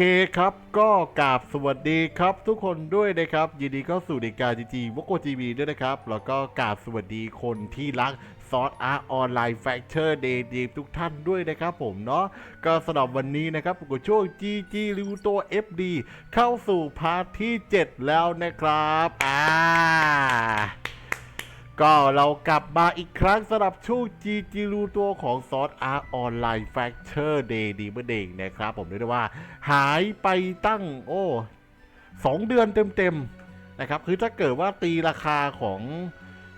เคครับ ก็กราบสวัสดีครับ ทุกคนด้วยนะครับ ยินดีเข้าสู่ในการจีจีวโกจีวีด้วยนะครับ แล้วก็กราบสวัสดีคนที่รักซอสอาร์ออนไลน์แฟคเชอร์เดย์ดีทุกท่านด้วยนะครับผมเนาะก็สำหรับวันนี้นะครับผมก็ช่วง GG ริวตัว FD เข้าสู่พาร์ทที่ 7 แล้วนะครับ อ่า ก็เรากลับมาอีกครั้งสำหรับช่วง GG รูตัวของซอสอาร์ออนไลน์แฟคเชอร์เดย์ดีเมื่อเด็กนะครับ ผมเรียกได้ว่า หายไปตั้งโอ้สองเดือนเต็มๆนะครับ คือถ้าเกิดว่าตีราคาของ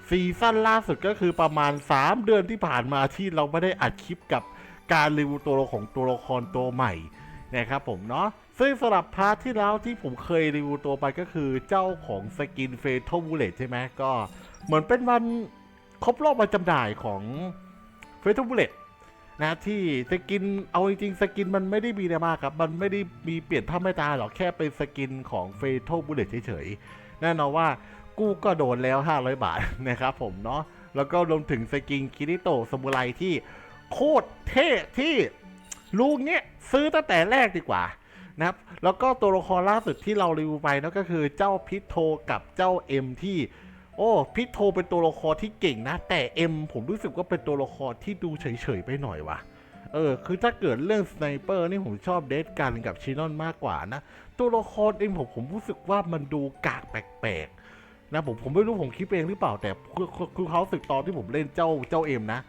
ซีซั่นล่าสุดก็คือประมาณ 3 เดือนที่ผ่านมาที่เราไม่ได้อัดคลิปกับการรีวิวตัวของตัวละครตัวใหม่นะครับผมเนาะซึ่งสำหรับพาร์ทที่แล้วที่ผมเคยรีวิวตัวไปก็คือเจ้าของสกินเฟโทบูเลตใช่ไหมก็ เหมือนเป็นวันครบรอบวันจำหน่ายของเฟโทบูเลตนะที่สกินเอาจริงๆสกินมันไม่ได้มีอะไรมากครับ มันไม่ได้มีเปลี่ยนท่าไม่ตาหรอกแค่เป็นสกินของเฟโทบูเลตเฉยๆแน่นอนว่ากู้ก็โดนแล้ว 500 บาทนะครับผมเนาะแล้วก็รวมถึงสกินคิริโตะสมุไรที่โคตรเท่ที่ลูกเนี้ยซื้อตั้งแต่แรกดีกว่านะครับแล้วก็ตัวละครล่าสุดที่เรารีวิวไปนั่นก็คือเจ้าพิทโทกับเจ้าเอ็มที่ โอ้พิทโทเป็นตัวละครที่เก่งนะ แต่เอ็มผมรู้สึกว่าเป็นตัวละครที่ดูเฉยๆไปหน่อยว่ะเออคือถ้าเกิดเรื่องสไนเปอร์นี่ผมชอบเดทกันกับชินอนมากกว่านะ ตัวละครเองผมผมรู้สึกว่ามันดูกากแปลกๆนะผมผมไม่รู้ผมคิดเองหรือเปล่าแต่คือคือเขาสึกตอนที่ผมเล่นเจ้าเจ้าเอ็มนะ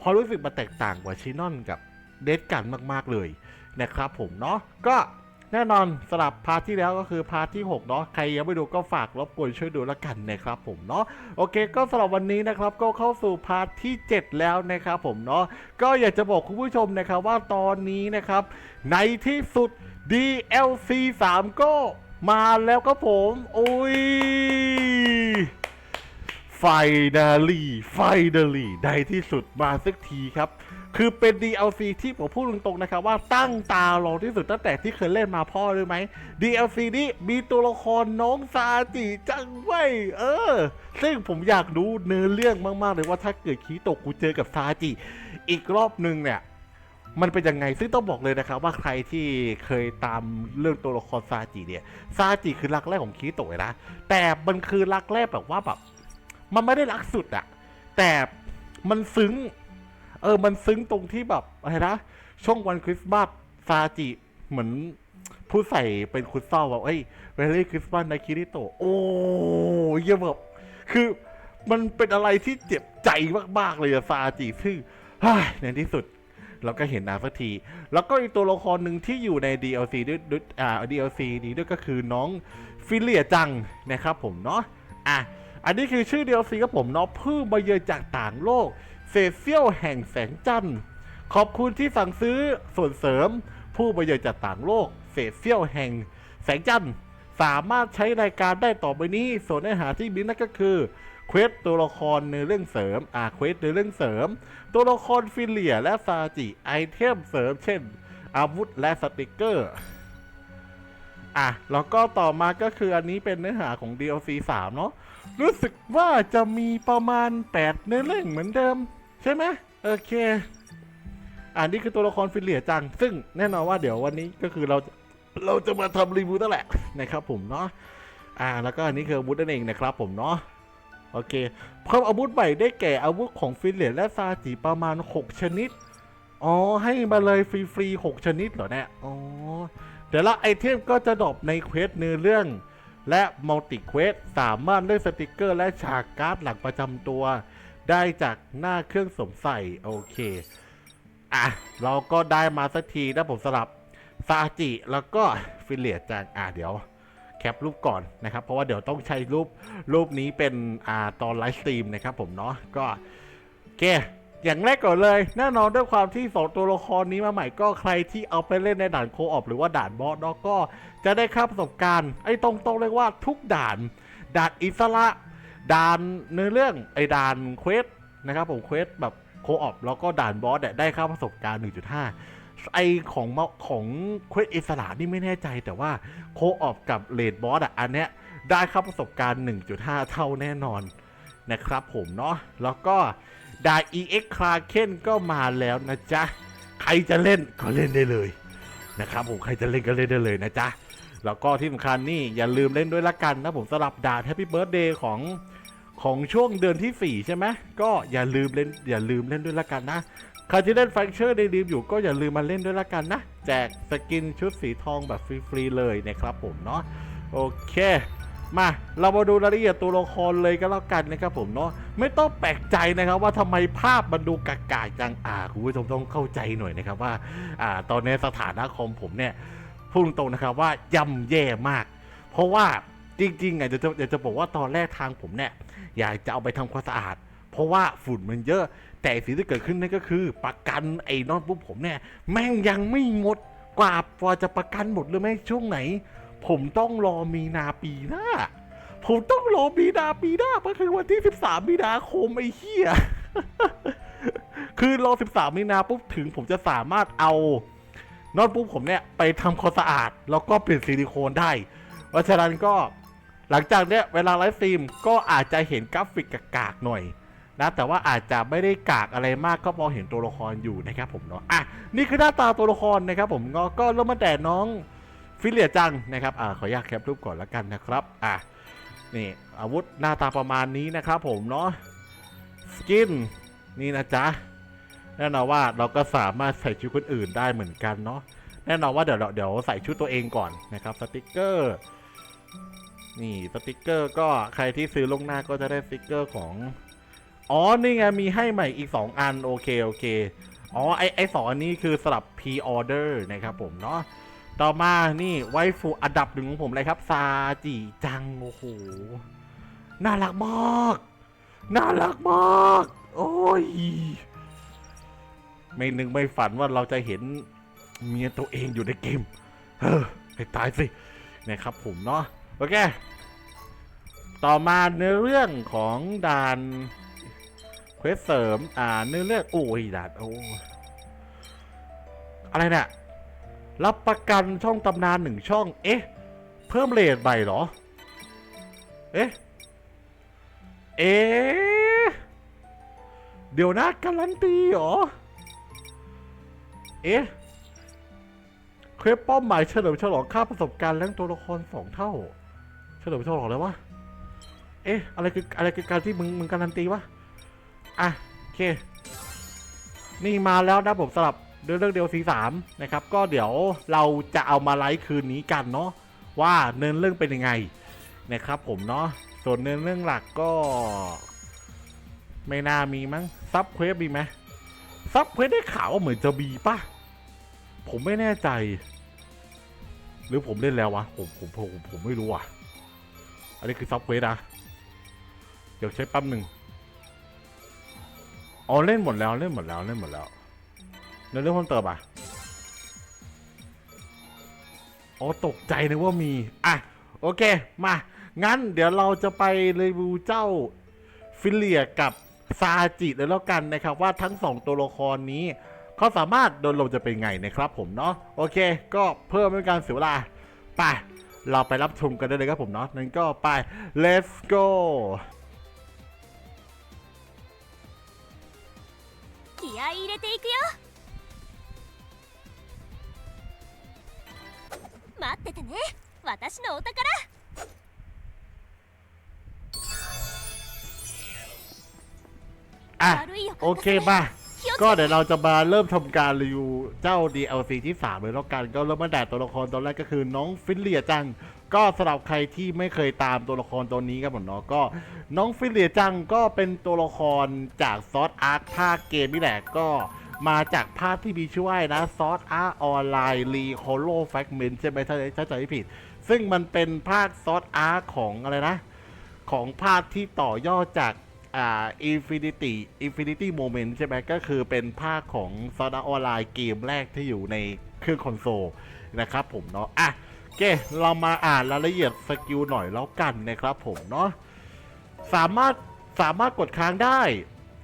พอรู้สึกมันแตกต่างกว่าชินอนกับเดทกันมากๆเลยนะครับผมเนาะก็ แน่นอนสลับพาร์ทที่แล้วก็คือพาร์ทที่6เนาะใครยังไม่ดูก็ฝากรบกวนช่วยดูแล้วกันนะครับผมเนาะโอเค ก็สำหรับวันนี้นะครับก็เข้าสู่พาร์ทที่ 7 แล้วนะครับผมเนาะก็อยากจะบอกคุณผู้ชมนะครับว่าตอนนี้นะครับ ในที่สุด DLC 3 ก็มาแล้วครับผมโอ้ยไฟนาลีไฟนาลีในที่สุดมาสักทีครับ คือเป็น DLC ที่ผมพูดตรงๆนะครับว่าตั้งตารอที่สุดตั้งแต่ที่เคยเล่นมาพ่อรู้ไหม DLC นี้มีตัวละครน้องซาจิจังไว้ยเออ ซึ่งผมอยากรู้เนื้อเรื่องมากๆเลยว่าถ้าเกิดคีโตกูเจอกับซาจิอีกรอบหนึ่งเนี่ยมันเป็นยังไง ซึ่งต้องบอกเลยนะครับว่าใครที่เคยตามเรื่องตัวละครซาจิเนี่ย ซาจิคือรักแรกของคีโตะนะ แต่มันคือรักแรกแบบว่าแบบ มันไม่ได้รักสุดอะแต่มันซึ้ง เออ มันซึ้งตรงที่แบบอะไรนะ ช่วงวันคริสต์มาสซาจิเหมือนผู้ใส่เป็นคุณเศร้าแบบเอ้ยเวลี่คริสต์มาสในคิริโตะโอ้ยเยี่ยมแบบคือมันเป็นอะไรที่เจ็บใจมาก ๆ เลยอะซาจิซึ่งในที่สุดเราก็เห็นนาสักที แล้วก็อีกตัวละครหนึ่งที่อยู่ใน DLC ด้วยด้วยอ่า DLC นี้ด้วยก็คือน้องฟิเลียจังนะครับผมเนาะอะอันนี้คือชื่อ DLC ครับผมเนาะเพิ่งมาเยือนจากต่างโลก เศษเสี้ยวแห่งแสงจันทร์ ขอบคุณที่สั่งซื้อส่วนเสริม ผู้มาเยือนจากต่างโลก เศษเสี้ยวแห่งแสงจันทร์ สามารถใช้รายการได้ต่อไปนี้ ส่วนเนื้อหาที่มีนั่นก็คือเควสตัวละครในเรื่องเสริมอาเควสในเรื่องเสริม ตัวละครฟิเลียและซาจิไอเทมเสริม เช่น อาวุธและสติกเกอร์อะแล้วก็ต่อมาก็คืออันนี้เป็นเนื้อหาของ DLC 3 เนาะรู้สึกว่าจะมีประมาณ8เนื้อเรื่องเหมือนเดิม ช่ไหมโอเค อันนี้คือตัวละครฟิเลียจัง ซึ่งแน่นอนว่าเดี๋ยววันนี้ก็คือเราจะเราจะมาทำรีวิวนั่นแหละนะครับผมเนาะอ่าแล้วก็อันนี้คืออาวุธนั่นเองนะครับผมเนาะโอเคเพิ่มอาวุธใหม่ได้แก่อาวุธของฟิเลียและซาจิประมาณ 6 ชนิด อ๋อ ให้มาเลยฟรีๆ6ชนิดเหรอเนี่ยอ๋อเดี๋ยวละไอเทมก็จะดรอปในเควสเนื้อเรื่อง และมัลติเควสสามารถเล่นสติกเกอร์และฉากการ์ดหลักประจำตัว ได้จากหน้าเครื่องสวมใส่โอเคอะเราก็ได้มาสักทีนะผมสลับซาจิแล้วก็ฟิเลียจังอะเดี๋ยวแคปรูปก่อนนะครับ เพราะว่าเดี๋ยวต้องใช้รูปรูปนี้เป็นอ่าตอนไลฟ์สตรีมนะครับผมเนาะก็โอเคอย่างแรกก่อนเลย แน่นอนด้วยความที่สองตัวละครนี้มาใหม่ก็ใครที่เอาไปเล่นในด่านโคออปหรือว่าด่านบอสเนาะก็จะได้ค่าประสบการณ์ไอ้ตรงๆเลยว่าทุกด่านด่านอิสระ ด่านเนื้อเรื่องไอ้ด่านเควสนะครับผมเควสแบบโคออปแล้วก็ด่านบอสเนี่ยได้ค่าประสบการณ์ 1.5 ไอของของเควสอิสระนี่ไม่แน่ใจแต่ว่าโคออปกับเลดบอสอะอันเนี้ยได้ค่าประสบการณ์ 1.5 เท่าแน่นอนนะครับผมเนาะแล้วก็ดา EX Kraken ก็มาแล้วนะจ๊ะ ใครจะเล่นก็เล่นได้เลยนะครับผมใครจะเล่นก็เล่นได้เลยนะจ๊ะ แล้วก็ที่สำคัญนี่อย่าลืมเล่นด้วยละกันนะผมสลับด่าน Happy Birthday ของ ของช่วงเดือนที่ 4 ใช่ไหมก็อย่าลืมเล่นอย่าลืมเล่นด้วยละกันนะใครที่เล่นแฟงเชอร์ในดีมอยู่ก็อย่าลืมมาเล่นด้วยละกันนะ แจกสกินชุดสีทองแบบฟรีๆเลยนะครับผมเนาะโอเคมาเรามาดูรายละเอียดตัวละครเลยก็แล้วกันนะครับผมเนาะไม่ต้องแปลกใจนะครับว่าทำไมภาพมันดูกากาจังอ่าคุณผู้ชมต้องเข้าใจหน่อยนะครับว่าอ่าตอนนี้สถานะคอมผมเนี่ยพูดตรงนะครับว่าย่ำแย่มาก เพราะว่าจริงๆอะจะจะจะจะบอกว่าตอนแรกทางผมเนี่ย อยากจะเอาไปทำความสะอาด เพราะว่าฝุ่นมันเยอะ แต่สิ่งที่เกิดขึ้นนั่นก็คือ ประกันไอ้นอตบุ๊กผมเนี่ย แม่งยังไม่หมดกว่าพอจะประกันหมดหรือไม่ช่วงไหน ผมต้องรอมีนาปีหน้า ผมต้องรอมีนาปีหน้าก็คือวันที่ 13 มีนาคมไอ้เหี้ยคือรอ 13 มีนาปุ๊บถึงผมจะสามารถเอาน้ตบุ๊กผมเนี่ยไปทำความสะอาด แล้วก็เปลี่ยนซิลิโคนได้ เพราะฉะนั้นก็ หลังจากเนี้ยเวลาไลฟ์สตรีมก็อาจจะเห็นกราฟิกกากๆหน่อยนะแต่ว่าอาจจะไม่ได้กากอะไรมากก็พอเห็นตัวละครอยู่นะครับผมเนาะอะนี่คือหน้าตาตัวละครนะครับผมก็ก็เริ่มมาแต่น้องฟิเลียจังนะครับอ่าขออนุญาตแคปรูปก่อนล้วกันนะครับอะนี่อาวุธหน้าตาประมาณนี้นะครับผมเนาะสกินนี่นะจ๊ะแน่นอนว่าเราก็สามารถใส่ชุดคนอื่นได้เหมือนกันเนาะแน่นอนว่าเดี๋ยวเดี๋ยวใส่ชุดตัวเองก่อนนะครับสติกเกอร์ นี่สติกเกอร์ก็ใครที่ซื้อลงหน้าก็จะได้สติกเกอร์ของ อ๋อ นี่ไง มีให้ใหม่อีก 2 อัน โอเค โอเค อ๋อ ไอไอสองอันนี้คือสลับ pre-order นะครับผมเนาะต่อมานี่ไวฟูอันดับหนึ่งของผมเลยครับ ซาจิจัง โอ้โห น่ารักมาก น่ารักมาก โอ้ย ไม่นึกไม่ฝันว่าเราจะเห็นเมียตัวเองอยู่ในเกม เฮ้อให้ตายสิ นะครับผมเนาะ โอเค ต่อมาในเรื่องของด่านเควสเสริม อ่าเนื้อเรื่อง โอ้ยดัดโอ้อะไรเนี่ยรับประกันช่องตำนานหนึ่งช่อง เอ๊ะ เพิ่มเลทใบเหรอ เอ๊ะ เอ๊ะ เดี๋ยวนะการันตีเหรอ เอ๊ะเครปป้อมหมายเฉลิมฉลองค่าประสบการณ์แรงตัวละครสองเท่า เฉลิมฉลองแล้ววะ เอ๊ะ อะไรคืออะไรคือการที่มึงมึงการันตีวะ อะโอเค นี่มาแล้วนะผมสำหรับเรื่องเดียวซีสามนะครับ ก็เดี๋ยวเราจะเอามาไลฟ์คืนนี้กันเนาะว่าเนื้อเรื่องเป็นยังไงนะครับผมเนาะส่วนเนื้อเรื่องหลักก็ ไม่น่ามีมั้งซับเควสมีไหมซับเควสได้ข่าวว่าเหมือนจะมีปะผมไม่แน่ใจ หรือผมเล่นแล้ววะผมผมผมผมไม่รู้อะ อันนี้คือซับเควสนะเดี๋ยวใช้แป๊บหนึ่งอ๋อเล่นหมดแล้วเล่นหมดแล้วเล่นหมดแล้วในเรื่องเพิ่มเติมอะอ๋อตกใจนึกว่ามีอะโอเคมา งั้นเดี๋ยวเราจะไปรีวิวเจ้าฟิเลียกับซาจิเลยแล้วกันนะครับ ว่าทั้งสองตัวละครนี้เขาสามารถโดนลมจะเป็นไงนะครับผมเนาะโอเค ก็เพิ่มเป็นการเสียเวลาไป เราไปรับชมกันได้เลยครับผมเนาะนั้นก็ไป let's go 気合い入れていくよ待っててね私のお宝 อ่ะ 悪い予 โอ 感が เค する มา 気をつ ก็けเดี๋ยวเราจะมาเริ่มทำการรีวิวเจ้า DLC ที่ 3 เลยแล้วกัน ก็เริ่มมาแต่ตัวละครตัวแรกก็คือน้องฟิลเลียจัง ก็สำหรับใครที่ไม่เคยตามตัวละครตัวนี้ครับผมเนาะก็น้องฟิลเลียจังก็เป็นตัวละครจากซอสอาร์คภาคเกมนี่แหละก็มาจากภาคที่มีชื่อว่านะซอสอาร์ออนไลน์รีโคโลแฟกเมนต์ใช่ไหมถ้าถ้าจำไม่ผิด ซึ่งมันเป็นภาคซอสอาร์ของอะไรนะ ของภาคที่ต่อยอดจาก อ่า Infinity Infinity Moment ใช่ไหมก็คือเป็นภาคของซอดออนไลน์เกมแรกที่อยู่ในเครื่องคอนโซลนะครับผมเนาะอะโอเคเรามาอ่านรายละเอียดสกิลหน่อยแล้วกันนะครับผมเนาะสามารถสามารถกดค้างได้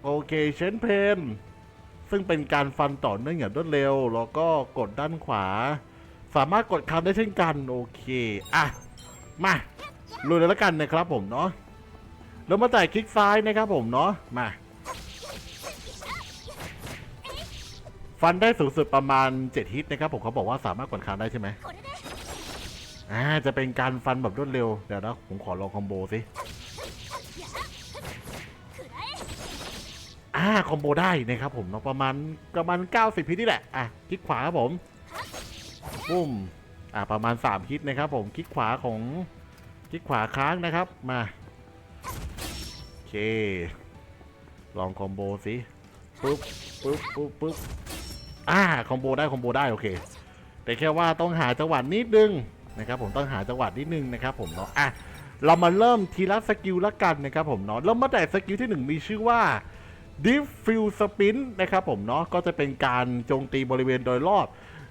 โอเคเชนเพนซึ่งเป็นการฟันต่อเนื่องอย่างรวดเร็ว แล้วก็กดด้านขวา สามารถกดค้างได้เช่นกัน โอเค อะ มาลุยเลยแล้วกันนะครับผมเนาะ แล้วมาแต่คลิกซ้ายนะครับผมเนาะมาฟันได้สูงสุดประมาณ 7 ฮิตนะครับผมเขาบอกว่าสามารถกดค้างได้ใช่ไหมอ่าจะเป็นการฟันแบบรวดเร็ว เดี๋ยวนะผมขอลองคอมโบสิอ่าคอมโบได้นะครับผมเนาะประมาณประมาณ 90 ฮิตนี่แหละอะคลิกขวาครับผมปุ้มอ่าประมาณ 3 ฮิตนะครับผมคลิกขวาของคลิกขวาค้างนะครับมา เค ลองคอมโบสิปุ๊บปุ๊บปุ๊บปุ๊บอ่าคอมโบได้คอมโบได้โอเค แต่แค่ว่าต้องหาจังหวะนิดนึงนะครับผมต้องหาจังหวะนิดนึงนะครับผมเนาะอะเรามาเริ่มทีละสกิลละกันนะครับผมเนาะเริ่มมาแต่สกิลที่หนึ่งมีชื่อว่า Diffuse Spin นะครับผมเนาะก็จะเป็นการโจมตีบริเวณโดยรอบ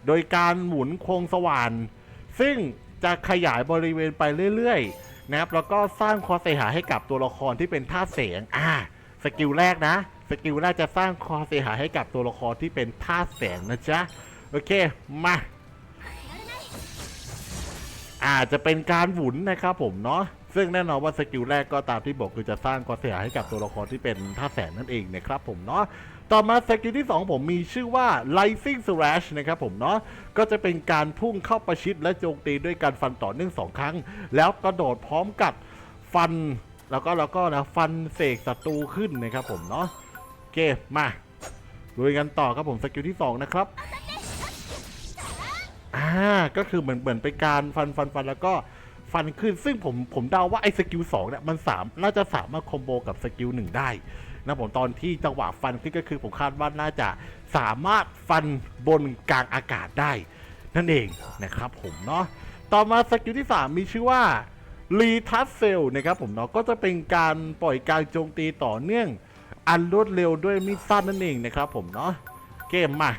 โดยการหมุนโครงสว่าน ซึ่งจะขยายบริเวณไปเรื่อยๆ นะครับแล้วก็สร้างความเสียหายให้กับตัวละครที่เป็นธาตุเสียงอ่าสกิลแรกนะสกิลแรกจะสร้างความเสียหายให้กับตัวละครที่เป็นธาตุแสงนะจ๊ะโอเคมาอาจจะเป็นการหมุนนะครับผมเนาะซึ่งแน่นอนว่าสกิลแรกก็ตามที่บอกคือจะสร้างความเสียหายให้กับตัวละครที่เป็นท่าตุแสงนั่นเองนะครับผมเนาะ ต่อมาสกิลที่ 2 ผมมีชื่อว่า Rising Slash นะครับผมเนาะก็จะเป็นการพุ่งเข้าประชิดและโจมตีด้วยการฟันต่อเนื่องสองครั้ง แล้วกระโดดพร้อมกับฟัน แล้วก็แล้วก็นะฟันเสกศัตรูขึ้นนะครับผมเนาะโอเคมาลุยกันต่อครับผมสกิลที่สองนะครับอ่าก็คือเหมือนเหมือนเป็นการฟันฟันฟันแล้วก็ฟันขึ้นซึ่งผมผมเดาว่าไอ้สกิลสองเนี่ยมันสามน่าจะสามารถคอมโบกับสกิลหนึ่งได้ นะผมตอนที่จังหวะฟันที่ก็คือผมคาดว่าน่าจะสามารถฟันบนกลางอากาศได้ นั่นเองนะครับผมเนาะต่อมาสกิลที่ 3 มีชื่อว่ารีทัสเซลนะครับผมเนาะก็จะเป็นการปล่อยการโจมตีต่อเนื่อง อันรวดเร็วด้วยมีดสั้นนั่นเองนะครับผมเนาะเกมมา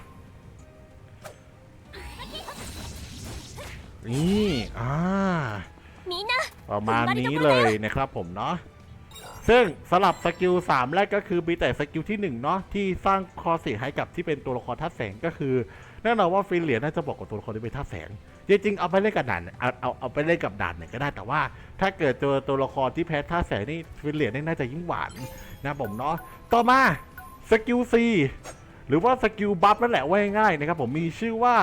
นี่อ่าประมาณนี้เลยนะครับผมเนาะ ซึ่งสลับสกิล3แรกก็คือมีแต่สกิลที่1เนาะที่สร้างคอเสียให้กับที่เป็นตัวละครท่าตุแสงก็คือแน่นอนว่าฟิลเลียน่าจะบอกกับตัวละครที่เป็นท่าตุแสง จริงๆเอาไปเล่นกับด่านเอาเอาเอาไปเล่นกับด่านไหนก็ได้แต่ว่า ถ้าเกิดเจอตัวละครที่แพ้ท่าตุแสงนี่ฟิลเลียนี่น่าจะยิ่งหวานนะผมเนาะต่อมาสกิล C หรือว่าสกิลบัฟนั่นแหละว่าง่ายๆนะครับผมมีชื่อว่า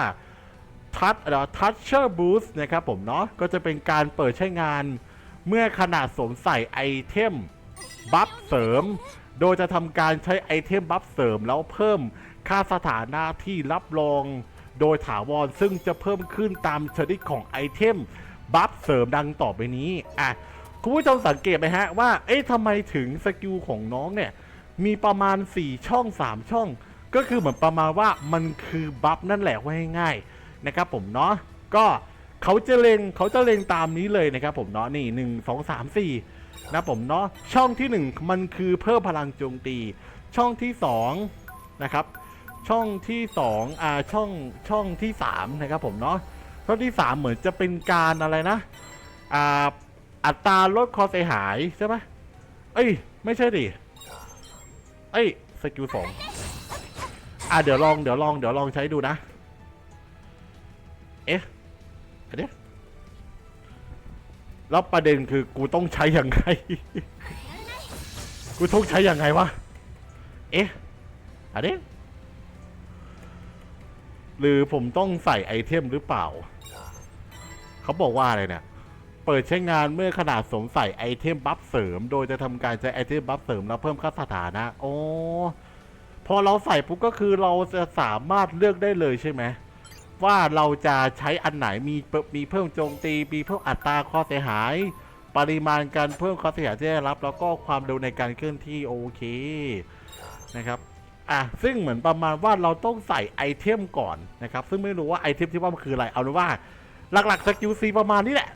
ทัชเอ่อทัชเชอร์บูสนะครับผมเนาะก็จะเป็นการเปิดใช้งานเมื่อขนาดสวมใส่ไอเทม บัฟเสริม โดยจะทำการใช้ไอเทมบัฟเสริมแล้วเพิ่มค่าสถานะที่รับรองโดยถาวรซึ่งจะเพิ่มขึ้นตามชนิดของไอเทมบัฟเสริมดังต่อไปนี้อะคุณผู้ชมสังเกตไหมฮะว่า เอ๊ะทำไมถึงสกิลของน้องเนี่ย มีประมาณ 4 ช่อง 3 ช่อง ก็คือเหมือนประมาณว่ามันคือบัฟนั่นแหละว่าง่ายๆนะครับผมเนาะก็เขาจะเลงเขาจะเลงตามนี้เลยนะครับผมเนาะนี่หนึ่งสองสามสี่ นะผมเนาะช่องที่ 1 มันคือเพิ่มพลังโจมตี ช่องที่2นะครับช่องที่2อ่าช่องช่องที่3นะครับผมเนาะช่องที่ 3 เหมือนจะเป็นการอะไรนะอ่าอัตราลดความเสียหายใช่ไหมเอ้ยไม่ใช่ดิเอ้ยสกิลสองอะเดี๋ยวลองเดี๋ยวลองเดี๋ยวลองใช้ดูนะ เอ๊ะอันเนี้ย แล้วประเด็นคือกูต้องใช้ยังไง กูต้องใช้ยังไงวะ เอ๊ะอันนี้หรือผมต้องใส่ไอเทมหรือเปล่า เขาบอกว่าอะไรเนี่ย เปิดใช้งานเมื่อขนาดสวมใส่ไอเทมบัฟเสริม โดยจะทำการใช้ไอเทมบัฟเสริมแล้วเพิ่มค่าสถานะ โอ้ พอเราใส่ปุ๊บก็คือเราจะสามารถเลือกได้เลยใช่ไหม ว่าเราจะใช้อันไหนมีเพิ่มมีเพิ่มโจมตีมีเพิ่มอัตราข้อเสียหาย ปริมาณการเพิ่มข้อเสียหายที่ได้รับ แล้วก็ความเร็วในการเคลื่อนที่โอเคนะครับอะซึ่งเหมือนประมาณว่าเราต้องใส่ไอเทมก่อนนะครับ ซึ่งไม่รู้ว่าไอเทมที่ว่ามันคืออะไรเอาเป็นว่าหลักๆสกิลซีประมาณนี้แหละ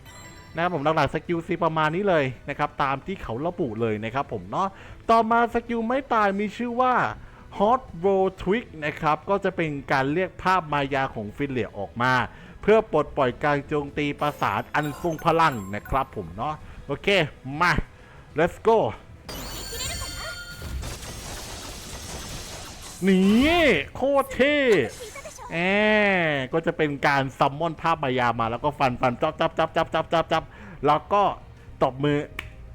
นะครับผมหลักๆสกิลซีประมาณนี้เลยนะครับตามที่เขาระบุเลยนะครับผมเนาะต่อมาสกิลไม่ตายมีชื่อว่า Hot Roll Twig นะครับ ก็จะเป็นการเรียกภาพมายาของฟินเลียออกมา เพื่อปลดปล่อยการโจมตีประสานอันทรงพลังนะครับผมเนาะโอเค มา let's go นี่โคตรเท่แอมก็จะเป็นการซัมมอนภาพมายามาแล้วก็ฟันฟันจับจับจับจับจับจับจับแล้วก็ตบมือ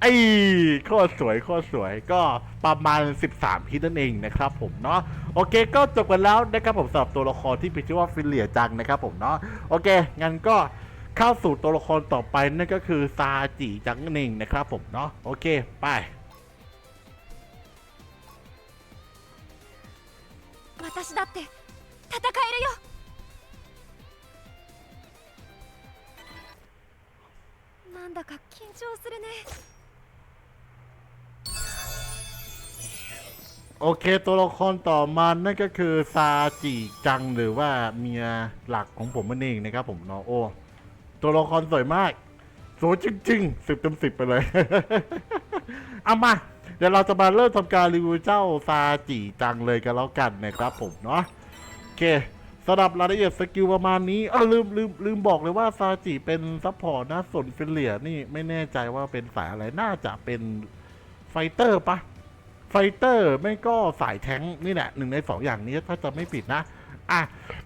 ไอ้โคตรสวยโคตรสวยก็ประมาณ 13ฮิตนั่นเองนะครับผมเนาะโอเคก็จบกันแล้วนะครับผมสำหรับตัวละครที่มีชื่อว่าฟิลเลียจังนะครับผมเนาะโอเค งั้นก็เข้าสู่ตัวละครต่อไปนั่นก็คือซาจิจังนั่นเองนะครับผมเนาะโอเค ไป 私だって戦えるよなんだか緊張するね โอเคตัวละครต่อมานั่นก็คือซาจิจังหรือว่าเมียหลักของผมนั่นเองนะครับผมเนาะโอ้ตัวละครสวยมากสวยจริงๆสิบเต็มสิบไปเลยเอามา เดี๋ยวเราจะมาเริ่มทำการรีวิวเจ้าซาจิจังเลยกันแล้วกันนะครับผมเนาะโอเคสำหรับรายละเอียดสกิลประมาณนี้เออลืมลืมลืมบอกเลยว่าซาจิเป็นซัพพอร์ตนะส่วนฟิลเลียนี่ไม่แน่ใจว่าเป็นสายอะไรน่าจะเป็นไฟเตอร์ปะ ไฟเตอร์ไม่ก็สายแท้งนี่แหละหนึ่งในสองอย่างนี้ถ้าจะไม่ผิดนะอะ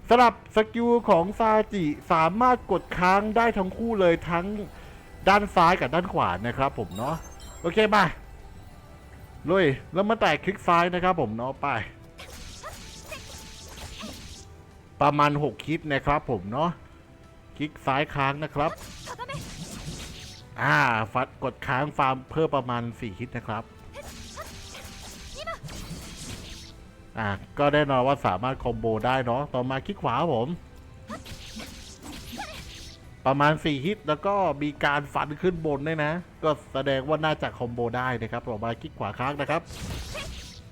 สำหรับสกิลของซาจิสามารถกดค้างได้ทั้งคู่เลยทั้งด้านซ้ายกับด้านขวานะครับผมเนาะโอเคมาลุยแล้วมาแตกคลิกซ้ายนะครับผมเนาะไป ประมาณ 6 คลิปนะครับผมเนาะคลิกซ้ายค้างนะครับ อ่าฟัดกดค้างฟาร์มเพิ่มประมาณ 4 คลิปนะครับ อะก็แน่นอนว่าสามารถคอมโบได้เนาะต่อมาคลิกขวาผม ประมาณ 4 ฮิตแล้วก็มีการฟันขึ้นบนด้วยนะ ก็แสดงว่าน่าจะคอมโบได้นะครับต่อมาคลิกขวาค้างนะครับ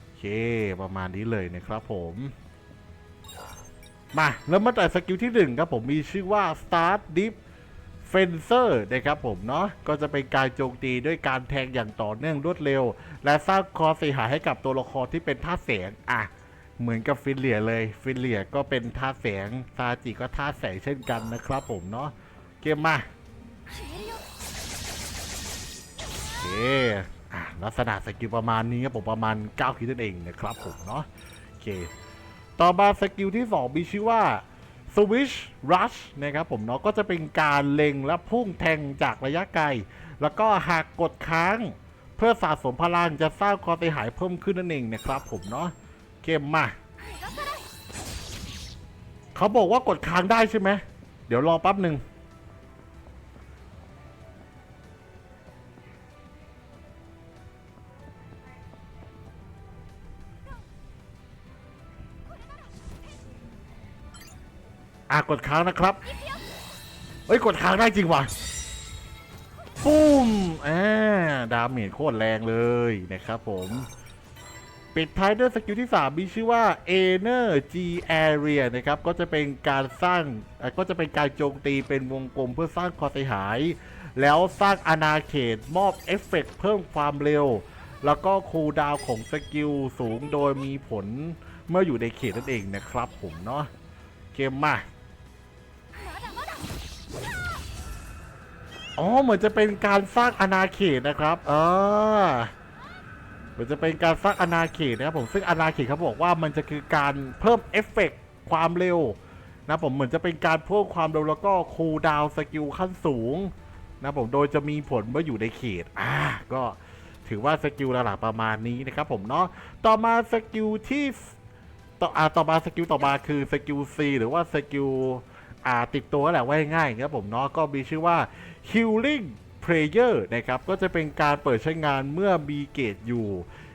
โอเคประมาณนี้เลยนะครับผมมาแล้วมาแต่สกิลที่ 1 ครับผมมีชื่อว่า Start Deep เฟนเซอร์นะครับผมเนาะก็จะเป็นการโจมตีด้วยการแทงอย่างต่อเนื่องรวดเร็ว และสร้างคอเสียหายให้กับตัวละครที่เป็นท่าเสียงอะเหมือนกับฟิลเลียเลย ฟิลเลียก็เป็นท่าเสียงซาจิก็ท่าแสงเช่นกันนะครับผมเนาะเกมมาโอเคอะลักษณะสกิลประมาณนี้ครับผมประมาณ 9 คิดนั่นเองนะครับผมเนาะโอเค ต่อมาสกิลที่ 2 มีชื่อว่า สวิชรัชนะครับผมเนาะก็จะเป็นการเล็งและพุ่งแทงจากระยะไกล แล้วก็หากกดค้างเพื่อสะสมพลังจะสร้างความเสียหายเพิ่มขึ้นนั่นเองนะครับผมเนาะเกมมาเขาบอกว่ากดค้างได้ใช่ไหมเดี๋ยวรอแป๊บหนึ่ง อะกดค้างนะครับเฮ้ยกดค้างได้จริงว่ะปุ้มอ่าดาเมจโคตรแรงเลยนะครับผม ปิดท้ายด้วยสกิลที่ 3 มีชื่อว่า Energy Area นะครับ ก็จะเป็นการสร้างก็จะเป็นการโจมตีเป็นวงกลมเพื่อสร้างความเสียหาย แล้วสร้างอาณาเขตมอบเอฟเฟกต์เพิ่มความเร็ว แล้วก็คูลดาวของสกิลสูงโดยมีผลเมื่ออยู่ในเขตนั่นเองนะครับผมเนาะเกมมา อ๋อเหมือนจะเป็นการสร้างอาณาเขตนะครับเอ่าเหมือนจะเป็นการสร้างอาณาเขตนะครับผมซึ่งอาณาเขตเขาบอกว่ามันจะคือการเพิ่มเอฟเฟกต์ความเร็วนะผมเหมือนจะเป็นการเพิ่มความเร็วแล้วก็คูลดาวสกิลขั้นสูงนะผมโดยจะมีผลเมื่ออยู่ในเขตอ่าก็ถือว่าสกิลระดับประมาณนี้นะครับผมเนาะต่อมาสกิลที่ต่ออ่าต่อมาสกิลต่อมาคือสกิล C หรือว่าสกิล อ่าติดตัวแหละว่าง่ายๆครับผมเนาะก็มีชื่อว่า Healing Prayer นะครับก็จะเป็นการเปิดใช้งานเมื่อมีเกตอยู่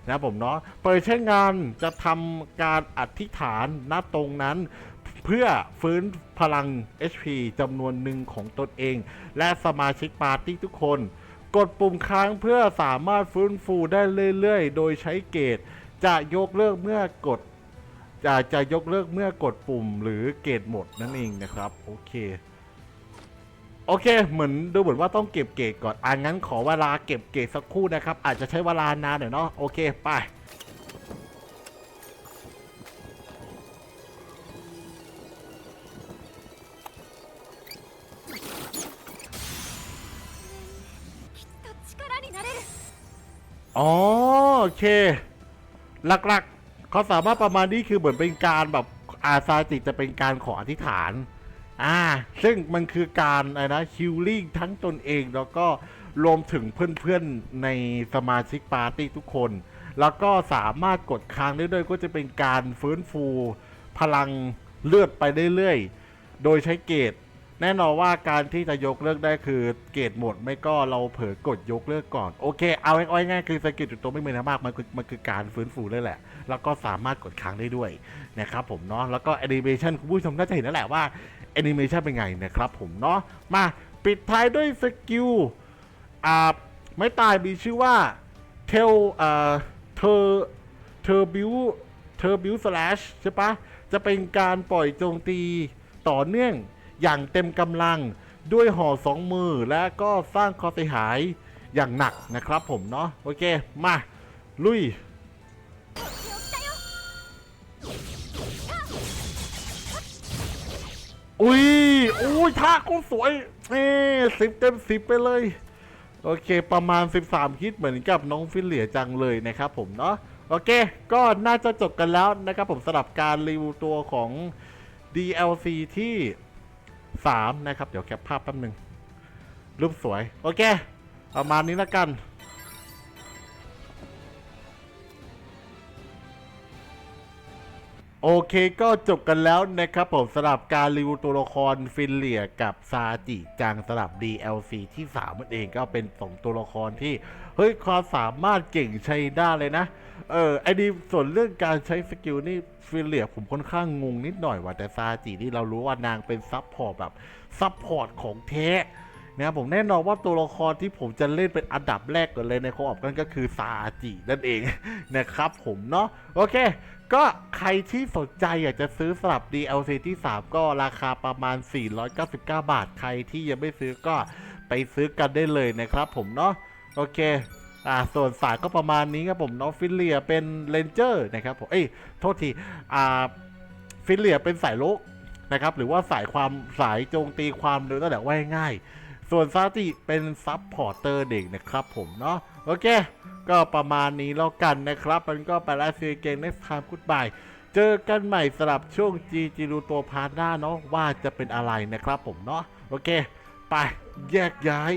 นะผมเนาะเปิดใช้งานจะทำการอธิษฐานณตรงนั้น เพื่อฟื้นพลัง HP จำนวนหนึ่งของตนเอง และสมาชิกปาร์ตี้ทุกคน กดปุ่มค้างเพื่อสามารถฟื้นฟูได้เรื่อยๆ โดยใช้เกตจะยกเลิกเมื่อกด จะจะยกเลิกเมื่อกดปุ่มหรือเกตหมดนั่นเองนะครับ โอเค โอเค เหมือนดูเหมือนว่าต้องเก็บเกตก่อนอันงั้นขอเวลาเก็บเกตสักครู่นะครับ อาจจะใช้เวลานานหน่อยเนาะโอเคไปอ๋อโอเค หลักๆ เขาสามารถประมาณนี้คือเหมือนเป็นการแบบอาซาจิจะเป็นการขออธิษฐาน อ่า ซึ่งมันคือการอะไรนะฮิลลิ่งทั้งตนเองแล้วก็รวมถึงเพื่อนๆในสมาชิกปาร์ตี้ทุกคน แล้วก็สามารถกดค้างได้ด้วยก็จะเป็นการฟื้นฟูพลังเลือดไปเรื่อยๆ โดยใช้เกรด แน่นอนว่าการที่จะยกเลิกได้คือเกรดหมดไม่ก็เราเผลอกดยกเลิกก่อน โอเค เอาง่ายๆคือสกิลจุดตัวไม่มีอะมากมันคือมันคือการฟื้นฟูเลยแหละ แล้วก็สามารถกดค้างได้ด้วยนะครับผมเนาะแล้วก็แอนิเมชันคุณผู้ชมน่าจะเห็นแล้วแหละว่าแอนิเมชันเป็นไงนะครับผมเนาะมาปิดท้ายด้วยสกิลอ่าไม่ตายมีชื่อว่าเทลอ่าเธอเธอบิวเธอบิวสแลชใช่ปะจะเป็นการปล่อยโจมตีต่อเนื่อง อย่างเต็มกำลังด้วยห่อสองมือและก็สร้างความเสียหายอย่างหนักนะครับผมเนาะโอเค มา ลุยอุ้ยอุ้ยท่าก็สวยเอ้สิบเต็มสิบไปเลย โอเค ประมาณ 13 คิดเหมือนกับน้องฟิลเลียจังเลยนะครับผมเนาะโอเค ก็น่าจะจบกันแล้วนะครับผมสำหรับการรีวิวตัวของ DLC ที่ 3 นะครับ เดี๋ยวแคปภาพแป๊บหนึ่งรูปสวย โอเค ประมาณนี้ละกัน โอเคก็จบกันแล้วนะครับผมสำหรับการรีวิวตัวละครฟินเลียกับซาจิจังสำหรับ DLC ที่3มันเองก็เป็น2ตัวละครที่ เฮ้ยความสามารถเก่งใช้ได้เลยนะ เออไอดีส่วนเรื่องการใช้สกิลนี่ฟินเลียผมค่อนข้างงงนิดหน่อยว่ะแต่ซาจินี่เรารู้ว่านางเป็นซับพอร์ตแบบซับพอร์ตของแท้นะครับผมแน่นอนว่าตัวละครที่ผมจะเล่นเป็นอันดับแรกก่อนเลยในคอออปกันก็คือซาจินั่นเองนะครับผมเนาะโอเค ก็ใครที่สนใจอยากจะซื้อสลับ DLC ที่ 3 ก็ราคาประมาณ 499 บาท ใครที่ยังไม่ซื้อก็ไปซื้อกันได้เลยนะครับผมเนาะโอเค อ่าส่วนสายก็ประมาณนี้ครับผมเนาะฟิลเลียเป็นเลนเจอร์นะครับผมเอ้ยโทษทีอ่าฟิลเลียเป็นสายลุกนะครับหรือว่าสายความสายโจมตีความเร็วตั้งแต่ว่าง่ายส่วนซาติเป็นซับพอร์เตอร์เด็กนะครับผมเนาะโอเค ก็ประมาณนี้แล้วกันนะครับ มันก็ไปแล้วซีเกน next time goodbye เจอกันใหม่สำหรับช่วงจีจีรูตัวพาร์ทหน้าเนาะว่าจะเป็นอะไรนะครับผมเนาะโอเค ไปแยกย้าย